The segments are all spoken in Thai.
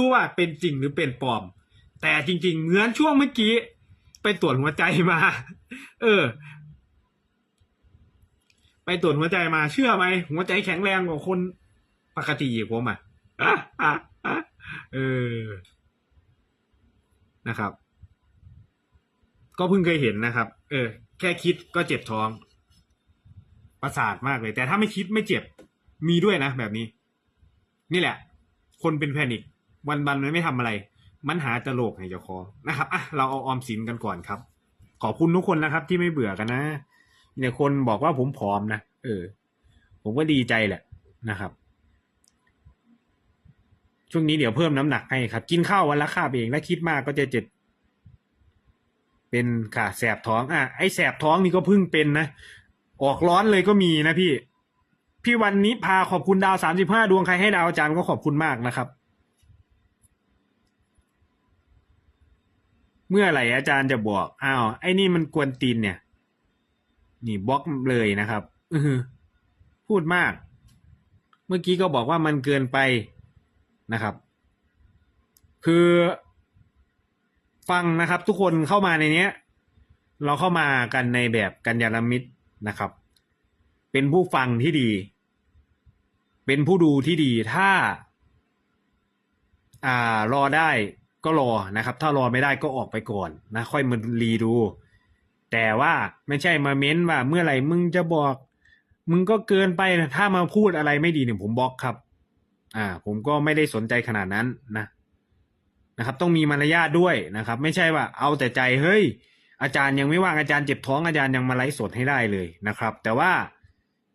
รู้ว่าเป็นจริงหรือเป็นปลอม แต่จริง ๆ เหมือนช่วงเมื่อกี้ ไปตรวจหัวใจมา เออ ไปตรวจหัวใจมา เชื่อไหมหัวใจแข็งแรงกว่าคนปกติอีกผมอะอะอะเออนะครับ ก็เพิ่งเคยเห็นนะครับ เออ แค่คิดก็เจ็บท้อง ประสาทมากเลย แต่ถ้าไม่คิดไม่เจ็บ มีด้วยนะแบบนี้ นี่แหละ คนเป็นแพนิค วันวันๆมันไม่ทำอะไร มันหาจะโลกให้เจ้าขอนะครับอะเราเอาออมสินกันก่อนครับ ขอบคุณทุกคนนะครับ ที่ไม่เบื่อกันนะเนี่ยคนบอกว่าผมผอมนะเออ ผมก็ดีใจแหละนะครับ ช่วงนี้เดี๋ยวเพิ่มน้ำหนักให้ครับ กินข้าววันละคาบเองถ้าคิดมากก็จะเจ็บเป็นค่ะแสบท้อง อะไอแสบท้องนี่ก็เพิ่งเป็นนะออกร้อนเลยก็มีนะพี่ พี่วันนี้พาขอบคุณดาวสามสิบห้าดวงใครให้ดาวอาจารย์ก็ขอบคุณมากนะครับ เมื่อไหร่อาจารย์จะบอกอ้าวไอ้นี่มันกวนตีนเนี่ย นี่บล็อกเลยนะครับอือหือพูดมาก เมื่อกี้ก็บอกว่ามันเกินไปนะครับ คือ ฟังนะครับทุกคนเข้ามาในเนี้ย เราเข้ามากันในแบบกัญญาณมิตรนะครับ เป็นผู้ฟังที่ดี เป็นผู้ดูที่ดีถ้า อ่ารอได้ ก็รอนะครับ ถ้ารอไม่ได้ก็ออกไปก่อนนะ ค่อยมารีดู แต่ว่าไม่ใช่มาเม้นว่าเมื่อไหร่มึงจะบอก มึงก็เกินไปนะถ้ามาพูดอะไรไม่ดีเนี่ยผมบล็อกครับ อ่า ผมก็ไม่ได้สนใจขนาดนั้นนะนะครับ ต้องมีมารยาทด้วยนะครับ ไม่ใช่ว่า เอาแต่ใจเฮ้ย อาจารย์ยังไม่ว่างอาจารย์เจ็บท้องอาจารย์ยังมาไลฟ์สดให้ได้เลยนะครับ แต่ว่า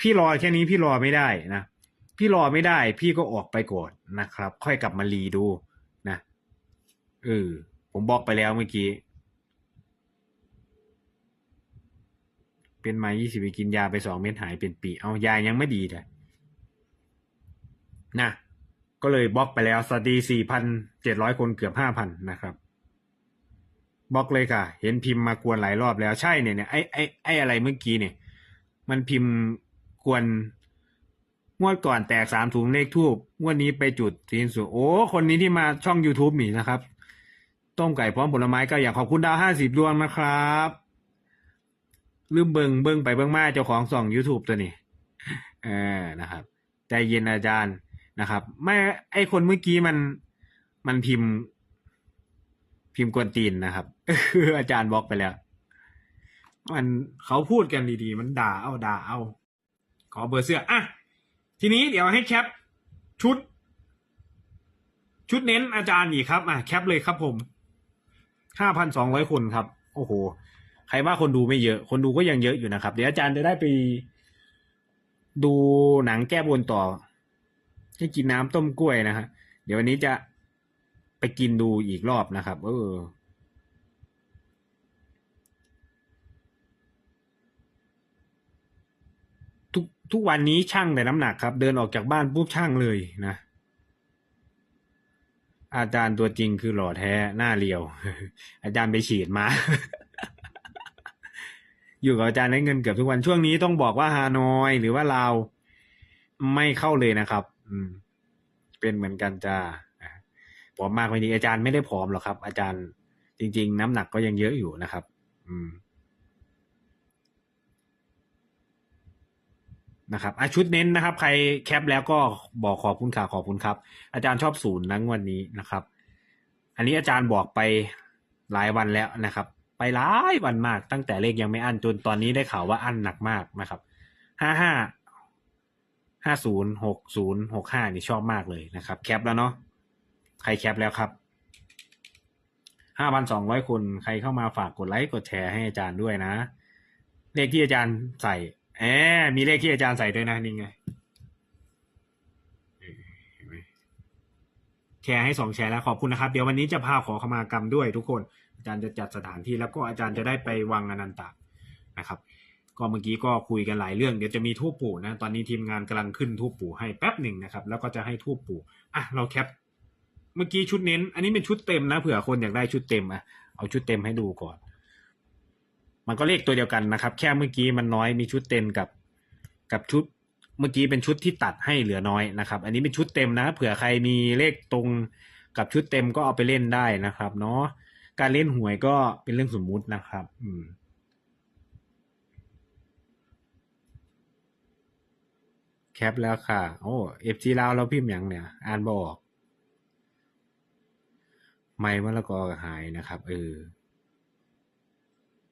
พี่รอแค่นี้พี่รอไม่ได้นะพี่รอไม่ได้ พี่ก็ออกไปก่อนนะครับ ค่อยกลับมารีดู เออ ผมบอกไปแล้วเมื่อกี้ เป็นมายี่สิบกินยาไปสองเม็ดหายเป็นปี เอายายังไม่ดีเลยนะก็เลยบล็อกไปแล้วสวัสดีสี่พันเจ็ดร้อยคนเกือบห้าพันนะครับบล็อกเลยค่ะ เห็นพิมพ์มากวนหลายรอบแล้วใช่เนี่ยเนี่ยไอ้ไอ้ไอ้อะไรเมื่อกี้เนี่ย มันพิมพ์กวนงวดก่อนแตกสามถุงเลขทูบงวดนี้ไปจุดทีนสุโอ้ คนนี้ที่มาช่อง youtube นี่นะครับ ต้มไก่พร้อมผลไม้ก็อยากขอบคุณดาวห้าสิบดวงนะครับลืมเบิงเบิงไปเบิงมาเจ้าของส่อง youtube ตัวนี้เออนะครับ ใจเย็นอาจารย์นะครับ ไม่ไอคนเมื่อกี้มันมันพิมพ์ พิมพ์กวนตีนนะครับคืออาจารย์บล็อกไปแล้ว มันเขาพูดกันดีๆ มันด่าเอาด่าเอา ขอเบอร์เสื้ออะทีนี้เดี๋ยวให้แคปชุด ชุดเน้นอาจารย์อีกครับ อะแคปเลยครับผม ห้าพันสองร้อยคนครับ โอ้โห ใครว่าคนดูไม่เยอะ คนดูก็ยังเยอะอยู่นะครับ เดี๋ยวอาจารย์จะได้ไป ดูหนังแก้บนต่อ ให้กินน้ำต้มกล้วยนะฮะ เดี๋ยววันนี้จะไปกินดูอีกรอบนะครับ เออทุกทุกวันนี้ช่างแต่น้ำหนักครับ เดินออกจากบ้านปุ๊บช่างเลยนะ อาจารย์ตัวจริงคือหล่อแท้หน้าเรียว อาจารย์ไปฉีดมา อยู่กับอาจารย์ได้เงินเกือบทุกวันช่วงนี้ต้องบอกว่าฮานอย หรือว่าลาวไม่เข้าเลยนะครับ อืม เป็นเหมือนกันจ้าผอมมากไม่ดีอาจารย์ไม่ได้ผอมหรอกครับ อาจารย์จริง ๆ น้ำหนักก็ยังเยอะอยู่นะครับ อืม นะครับอะชุดเน้นนะครับ ใครแคปแล้วก็บอกขอบคุณค่ะขอบคุณครับ อาจารย์ชอบศูนย์นะงวันนี้นะครับ อันนี้อาจารย์บอกไปหลายวันแล้วนะครับ ไปหลายวันมากตั้งแต่เลขยังไม่อั้นจนตอนนี้ได้ข่าวว่าอั้นหนักมากนะครับห้าห้าห้าศูนย์หกศูนย์หกห้านี่ชอบมากเลยนะครับ แคปแล้วเนาะใครแคปแล้วครับห้าพันสองร้อยคนใครเข้ามาฝากกดไลค์กดแชร์ให้อาจารย์ด้วยนะ เลขที่อาจารย์ใส่ แอมมีเลขที่อาจารย์ใส่ด้วยนะนี่ไงไหมแชร์ให้สองแชร์แล้วขอบคุณนะครับ เดี๋ยววันนี้จะพาขอขมากรรมด้วยทุกคน อาจารย์จะจัดสถานที่แล้วก็อาจารย์จะได้ไปวังอนันตะนะครับ ก็เมื่อกี้ก็คุยกันหลายเรื่องเดี๋ยวจะมีทูปปู่นะ ตอนนี้ทีมงานกำลังขึ้นทูปปู่ให้แป๊บหนึ่งนะครับ แล้วก็จะให้ทูปปู่อะเราแคปเมื่อกี้ชุดเน้น อันนี้เป็นชุดเต็มนะเผื่อคนอยากได้ชุดเต็มอะเอาชุดเต็มให้ดูก่อน มันก็เลขตัวเดียวกันนะครับ แค่เมื่อกี้มันน้อยมีชุดเต็มกับ กับชุดเมื่อกี้เป็นชุดที่ตัดให้เหลือน้อยนะครับ อันนี้เป็นชุดเต็มนะเผื่อใครมีเลขตรงกับชุดเต็มก็เอาไปเล่นได้นะครับ เนาะการเล่นหวยก็เป็นเรื่องสมมุตินะครับ อืมแคปแล้วค่ะ โอ้เอฟจีลาวเราพิมพ์อย่างเนี่ย อ่านบออกไม่มะละกอหายนะครับ เออ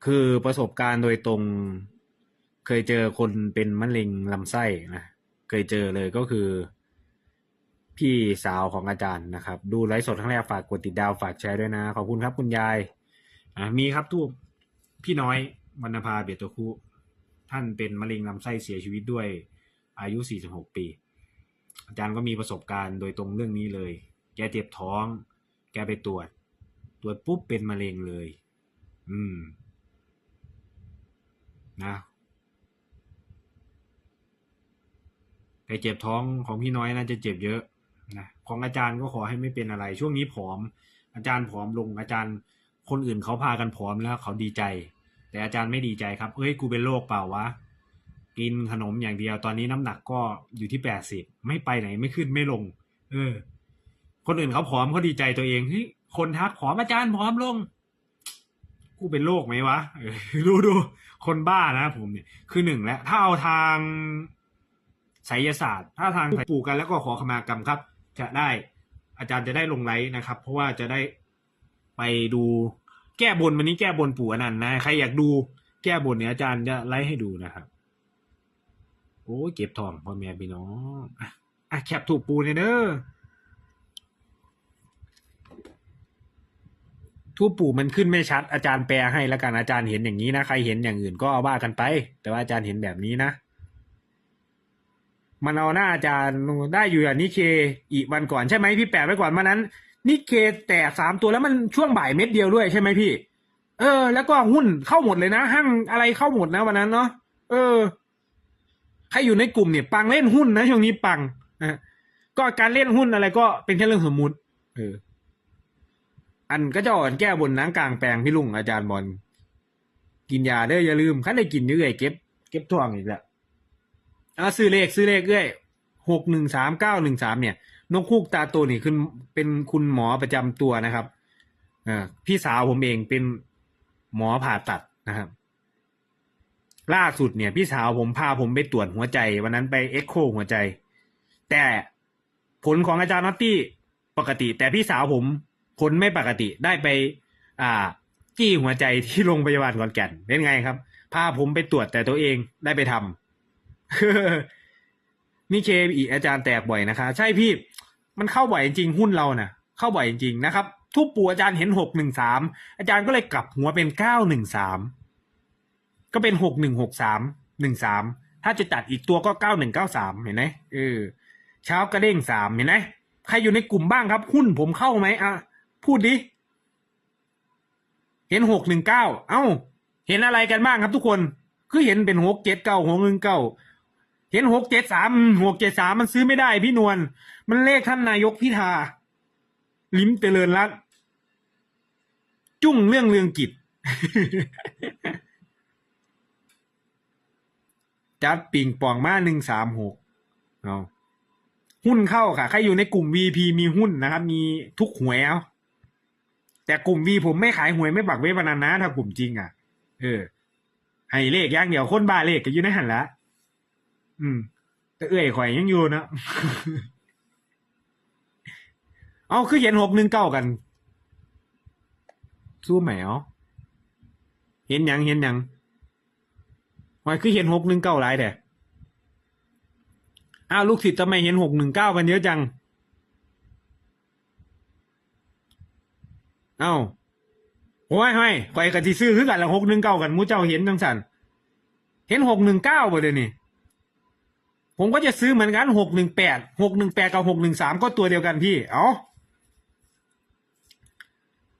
คือประสบการณ์โดยตรง เคยเจอคนเป็นมะเร็งลำไส้นะ เคยเจอเลยก็คือ พี่สาวของอาจารย์นะครับ ดูไลฟ์สดครั้งแรกฝากกดติดดาวฝากแชร์ด้วยนะ ขอบคุณครับคุณยายอ่ามีครับทุกพี่น้อยวรรณภาเบียตัวคุท่านเป็นมะเร็งลำไส้เสียชีวิตด้วยอายุ 46 ปี อาจารย์ก็มีประสบการณ์โดยตรงเรื่องนี้เลย แกเจ็บท้อง แกไปตรวจ ตรวจปุ๊บเป็นมะเร็งเลย อืม นะแต่เจ็บท้องของพี่น้อยน่าจะเจ็บเยอะนะของอาจารย์ก็ขอให้ไม่เป็นอะไร ช่วงนี้ผอม อาจารย์ผอมลงอาจารย์คนอื่นเขาพากันผอมแล้วเขาดีใจ แต่อาจารย์ไม่ดีใจครับเฮ้ยกูเป็นโรคเปล่าวะกินขนมอย่างเดียวตอนนี้น้ำหนักก็อยู่ที่แปดสิบไม่ไปไหนไม่ขึ้นไม่ลง เออ คนอื่นเขาผอมเขาดีใจตัวเองเฮ้ยคนทักผอมอาจารย์ผอมลง กูเป็นโรคไหมวะดูดูคนบ้านะผมเนี่ยคือหนึ่งแล้วถ้าเอาทางไสยศาสตร์ ถ้าทางปลูกกันแล้วก็ขอขมากรรมครับ จะได้อาจารย์จะได้ลงไลฟ์นะครับ เพราะว่าจะได้ไปดูแก้บนวันนี้แก้บนปู่อนันต์นะใครอยากดูแก้บนเนี่ยอาจารย์จะไลฟ์ให้ดูนะครับโอ้เก็บทองพ่อแม่พี่น้องอะอะแคปถูกปูเนี่ยเด้อ ทูปปู่มันขึ้นไม่ชัดอาจารย์แปลให้แล้วกันอาจารย์เห็นอย่างนี้นะใครเห็นอย่างอื่นก็เอาว่ากันไป แต่ว่าอาจารย์เห็นแบบนี้นะ มันเอาหน้าอาจารย์ได้อยู่อย่างนิเคอีกวันก่อนใช่ไหมพี่แปะไว้ก่อนวันนั้นนิเคแตกสามตัวแล้วมันช่วงบ่ายเม็ดเดียวด้วยใช่ไหมพี่ เออ แล้วก็หุ้นเข้าหมดเลยนะห้างอะไรเข้าหมดนะวันนั้นเนาะเออใครอยู่ในกลุ่มเนี่ยปังเล่นหุ้นนะช่วงนี้ปังนะก็การเล่นหุ้นอะไรก็เป็นแค่เรื่องสมมุติ เออ อันก็จะอ่อนแก้บนนังกลางแปลงพี่ลุงอาจารย์บอลกินยาเด้ออย่าลืมขั้นได้กินเรื่อยเก็บ เก็บท่วงอีกแล้วอ่าซื้อเลขซื้อเลขเรื่อยหกหนึ่งสามเก้าหนึ่งสามเนี่ยนกคูกตาโตนี่คือเป็นคุณหมอประจำตัวนะครับอ่าพี่สาวผมเองเป็นหมอผ่าตัดนะครับ ล่าสุดเนี่ย พี่สาวผมพาผมไปตรวจหัวใจ วันนั้นไปเอ็กโคหัวใจ แต่ผลของอาจารย์นัตตี้ปกติ แต่พี่สาวผม ผลไม่ปกติได้ไป อ่า จี้หัวใจที่โรงพยาบาลขอนแก่นเป็นไงครับพาผมไปตรวจแต่ตัวเองได้ไปทำนี่เคอีอาจารย์แตกบ่อยนะคะ ใช่พี่ มันเข้าบ่อยจริงหุ้นเรานะ่ะ เข้าบ่อยจริงนะครับ ทุบปูอาจารย์เห็นหกหนึ่งสามอาจารย์ก็เลยกลับหัวเป็นเก้าหนึ่งสามก็เป็นหกหนึ่งหกสามหนึ่งสามถ้าจะจัดอีกตัวก็เก้าหนึ่งเก้าสามเห็นไหมเออเช้ากระเด้งสามเห็นไหมใครอยู่ในกลุ่มบ้างครับ หุ้นผมเข้าไหมอะ พูดดิ เห็นหกหนึ่งเก้าเอ้า เห็นอะไรกันบ้างครับทุกคน คือเห็นเป็นหกเจ็ดเก้าหกหนึ่งเก้าเห็นหกเจ็ดสามหกเจ็ดสามมันซื้อไม่ได้พี่นวลมันเลขท่านนายกพิธา ลิ้มเจริญรัตจุ้งเรื่องเรื่องกิจจัดปิงปองมาหนึ่งสามหกเอาหุ้นเข้าค่ะ ใครอยู่ในกลุ่ม VP มีหุ้นนะครับ มีทุกหวยเอา แต่กลุ่ม V ผมไม่ขายหวยไม่ปักเว็บพนันนะถ้ากลุ่มจริงอะ เออ ให้เลขอย่างเดียวคนบ้าเลขก็อยู่ในหันละอืม แต่เอ้อยข่อยยังอยู่นะเอาคือเห็นหกหนึ่งเก้ากันสู้ไหมอ๋อเห็นยังเห็นยังหอยคือเห็นหกหนึ่งเก้าหลายแต่อ้าวลูกศิษย์ทำไมเห็นหกหนึ่งเก้ากันเยอะจัง เอ้าโอ้ยห้อยข่อยกับที่ซื้อคือกันละหกหนึ่งเก้ากันมูเจ้าเห็นจังสันเห็นหกหนึ่งเก้าบ่เดี๋ยวนี้ผมก็จะซื้อเหมือนกันหกหนึ่งแปดหกหนึ่งแปดกับหกหนึ่งสามก็ตัวเดียวกันพี่ เอา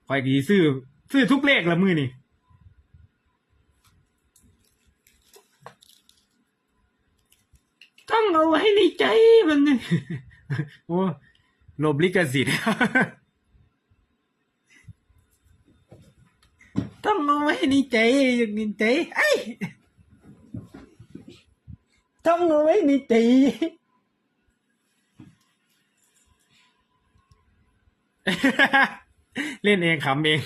คอยกี่ซื้อ ซื้อทุกเลขละมือนี่ต้องเอาไว้ในใจมันนี่โอ้โลบลิกสิทธิ์ ต้องเอาไว้ในใจอย่างในใจไอ้ยต้องเอาไว้ในใจเล่นเองขำเอง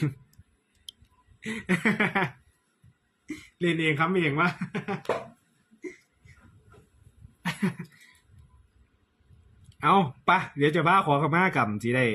เล่นเองขำเองวะเอาปะเดี๋ยวจะพาขอขมากรรมจีได้